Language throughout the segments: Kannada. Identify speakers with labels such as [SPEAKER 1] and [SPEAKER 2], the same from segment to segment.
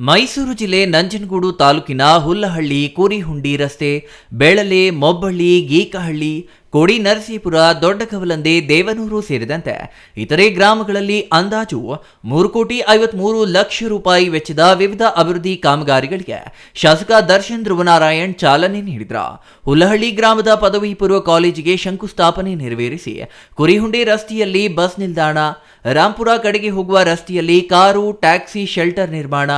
[SPEAKER 1] ಮೈಸೂರು ಜಿಲ್ಲೆ ನಂಜನಗೂಡು ತಾಲೂಕಿನ ಹುಲ್ಲಹಳ್ಳಿ ಕೂರಿಹುಂಡಿ ರಸ್ತೆ ಬೆಳಲೆ ಮೊಬ್ಬಳ್ಳಿ ಗೀಕಹಳ್ಳಿ ಕೋಡಿ ನರಸೀಪುರ ದೊಡ್ಡಕವಲಂದೆ ದೇವನೂರು ಸೇರಿದಂತೆ ಇತರೆ ಗ್ರಾಮಗಳಲ್ಲಿ ಅಂದಾಜು ಮೂರು ಕೋಟಿ ಐವತ್ಮೂರು ಲಕ್ಷ ರೂಪಾಯಿ ವೆಚ್ಚದ ವಿವಿಧ ಅಭಿವೃದ್ಧಿ ಕಾಮಗಾರಿಗಳಿಗೆ ಶಾಸಕ ದರ್ಶನ್ ಧ್ರುವನಾರಾಯಣ್ ಚಾಲನೆ ನೀಡಿದ್ರ. ಹುಲ್ಲಹಳ್ಳಿ ಗ್ರಾಮದ ಪದವಿ ಪೂರ್ವ ಕಾಲೇಜಿಗೆ ಶಂಕುಸ್ಥಾಪನೆ ನೆರವೇರಿಸಿ ಕುರಿಹುಂಡಿ ರಸ್ತೆಯಲ್ಲಿ ಬಸ್ ನಿಲ್ದಾಣ, ರಾಂಪುರ ಕಡೆಗೆ ಹೋಗುವ ರಸ್ತೆಯಲ್ಲಿ ಕಾರು, ಟ್ಯಾಕ್ಸಿ, ಶೆಲ್ಟರ್ ನಿರ್ಮಾಣ,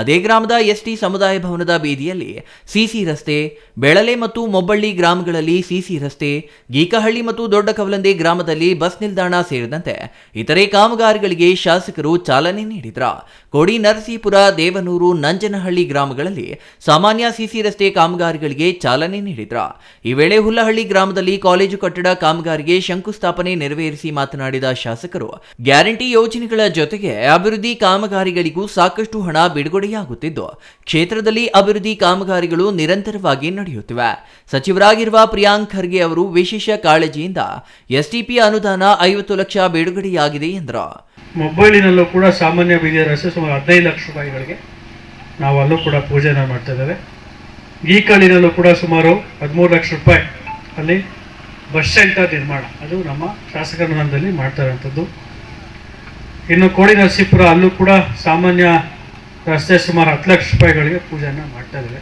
[SPEAKER 1] ಅದೇ ಗ್ರಾಮದ ಎಸ್ಟಿ ಸಮುದಾಯ ಭವನದ ಬೀದಿಯಲ್ಲಿ ಸಿಸಿ ರಸ್ತೆ, ಬೆಳಲೆ ಮತ್ತು ಮೊಬ್ಬಳ್ಳಿ ಗ್ರಾಮಗಳಲ್ಲಿ ಸಿಸಿ ರಸ್ತೆ ಗೀಕಹಳ್ಳಿ ಮತ್ತು ದೊಡ್ಡ ಕವಲಂದೆ ಗ್ರಾಮದಲ್ಲಿ ಬಸ್ ನಿಲ್ದಾಣ ಸೇರಿದಂತೆ ಇತರೆ ಕಾಮಗಾರಿಗಳಿಗೆ ಶಾಸಕರು ಚಾಲನೆ ನೀಡಿದ್ರ. ಕೋಡಿ ನರಸೀಪುರ, ದೇವನೂರು, ನಂಜನಹಳ್ಳಿ ಗ್ರಾಮಗಳಲ್ಲಿ ಸಾಮಾನ್ಯ ಸಿಸಿ ರಸ್ತೆ ಕಾಮಗಾರಿಗಳಿಗೆ ಚಾಲನೆ ನೀಡಿದ್ರ. ಈ ವೇಳೆ ಹುಲ್ಲಹಳ್ಳಿ ಗ್ರಾಮದಲ್ಲಿ ಕಾಲೇಜು ಕಟ್ಟಡ ಕಾಮಗಾರಿಗೆ ಶಂಕುಸ್ಥಾಪನೆ ನೆರವೇರಿಸಿ ಮಾತನಾಡಿದ ಶಾಸಕರು, ಗ್ಯಾರಂಟಿ ಯೋಜನೆಗಳ ಜೊತೆಗೆ ಅಭಿವೃದ್ಧಿ ಕಾಮಗಾರಿಗಳಿಗೂ ಸಾಕಷ್ಟು ಹಣ ಬಿಡುಗಡೆಯಾಗುತ್ತಿದ್ದು, ಕ್ಷೇತ್ರದಲ್ಲಿ ಅಭಿವೃದ್ಧಿ ಕಾಮಗಾರಿಗಳು ನಿರಂತರವಾಗಿ ನಡೆಯುತ್ತಿವೆ. ಸಚಿವರಾಗಿರುವ ಪ್ರಿಯಾಂಕ್ ಖರ್ಗೆ ಅವರು ವಿಶೇಷ ಕಾಳಜಿಯಿಂದ ಎಸ್ಟಿಪಿ ಅನುದಾನ ಐವತ್ತು ಲಕ್ಷ ಬಿಡುಗಡೆಯಾಗಿದೆ ಎಂದರು.
[SPEAKER 2] ಮೊಬೈಲಿನಲ್ಲೂ ಕೂಡ ಸಾಮಾನ್ಯ ಬೀದಿಯ ರಸ್ತೆ ಸುಮಾರು ಹದಿನೈದು ಲಕ್ಷ ರೂಪಾಯಿಗಳಿಗೆ ನಾವು ಅಲ್ಲೂ ಕೂಡ ಪೂಜೆನ ಮಾಡ್ತಾ ಇದ್ದೇವೆ. ಕಾಲಿನಲ್ಲೂ ಕೂಡ ಸುಮಾರು ಹದಿಮೂರು ಲಕ್ಷ ರೂಪಾಯಿ ಅಲ್ಲಿ ಬಸ್ ಶೆಲ್ಟರ್ ನಿರ್ಮಾಣ. ಅದು ನಮ್ಮ ಶಾಸಕರ ಅನುದಾನದಲ್ಲಿ ಮಾಡ್ತಾ ಇರೋಂಥದ್ದು ಇನ್ನು ಕೋಡಿ ನರಸೀಪುರ ಅಲ್ಲೂ ಕೂಡ ಸಾಮಾನ್ಯ ರಸ್ತೆ ಸುಮಾರು ಹತ್ತು ಲಕ್ಷ ರೂಪಾಯಿಗಳಿಗೆ ಪೂಜೆಯನ್ನು ಮಾಡ್ತಾ ಇದ್ದೇವೆ.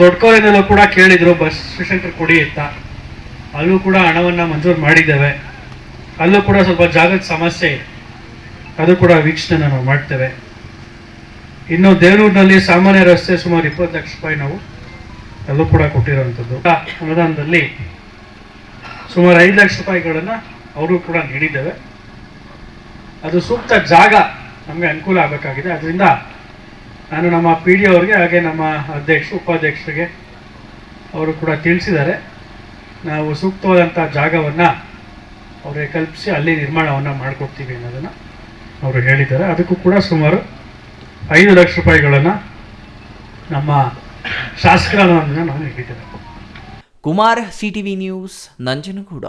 [SPEAKER 2] ದೊಡ್ಡಕೋಲಿನಲ್ಲೂ ಕೂಡ ಕೇಳಿದರು, ಬಸ್ ಸೆಂಟರ್ ಕೊಡಿ ಅಂತ. ಅಲ್ಲೂ ಕೂಡ ಹಣವನ್ನು ಮಂಜೂರು ಮಾಡಿದ್ದೇವೆ. ಅಲ್ಲೂ ಕೂಡ ಸ್ವಲ್ಪ ಜಾಗದ ಸಮಸ್ಯೆ ಅದು ಕೂಡ ವೀಕ್ಷಣೆ ನಾವು ಮಾಡ್ತೇವೆ. ಇನ್ನು ದೇವನೂರಿನಲ್ಲಿ ಸಾಮಾನ್ಯ ರಸ್ತೆ ಸುಮಾರು ಇಪ್ಪತ್ತು ಲಕ್ಷ ರೂಪಾಯಿ ನಾವು ಅಲ್ಲೂ ಕೂಡ ಕೊಟ್ಟಿರೋವಂಥದ್ದು. ಅನುದಾನದಲ್ಲಿ ಸುಮಾರು ಐದು ಲಕ್ಷ ರೂಪಾಯಿಗಳನ್ನು ಅವರು ಕೂಡ ನೀಡಿದ್ದೇವೆ. ಅದು ಸೂಕ್ತ ಜಾಗ ನಮಗೆ ಅನುಕೂಲ ಆಗಬೇಕಾಗಿದೆ. ಅದರಿಂದ ನಾನು ನಮ್ಮ ಪಿ ಡಿ ಅವರಿಗೆ ಹಾಗೆ ನಮ್ಮ ಅಧ್ಯಕ್ಷರು ಉಪಾಧ್ಯಕ್ಷರಿಗೆ ಅವರು ಕೂಡ ತಿಳಿಸಿದ್ದಾರೆ. ನಾವು ಸೂಕ್ತವಾದಂಥ ಜಾಗವನ್ನು ಅವರಿಗೆ ಕಲ್ಪಿಸಿ ಅಲ್ಲಿ ನಿರ್ಮಾಣವನ್ನು ಮಾಡಿಕೊಡ್ತೀವಿ ಅನ್ನೋದನ್ನು ಅವರು ಹೇಳಿದ್ದಾರೆ. ಅದಕ್ಕೂ ಕೂಡ ಸುಮಾರು ಐದು ಲಕ್ಷ ರೂಪಾಯಿಗಳನ್ನು ನಮ್ಮ ಶಾಸಕರ ನಾವು ನೀಡಿದ್ದೇವೆ
[SPEAKER 1] ಕುಮಾರ್ ಸಿಟಿವಿ ನ್ಯೂಸ್, ನಂಜನಗೂಡ.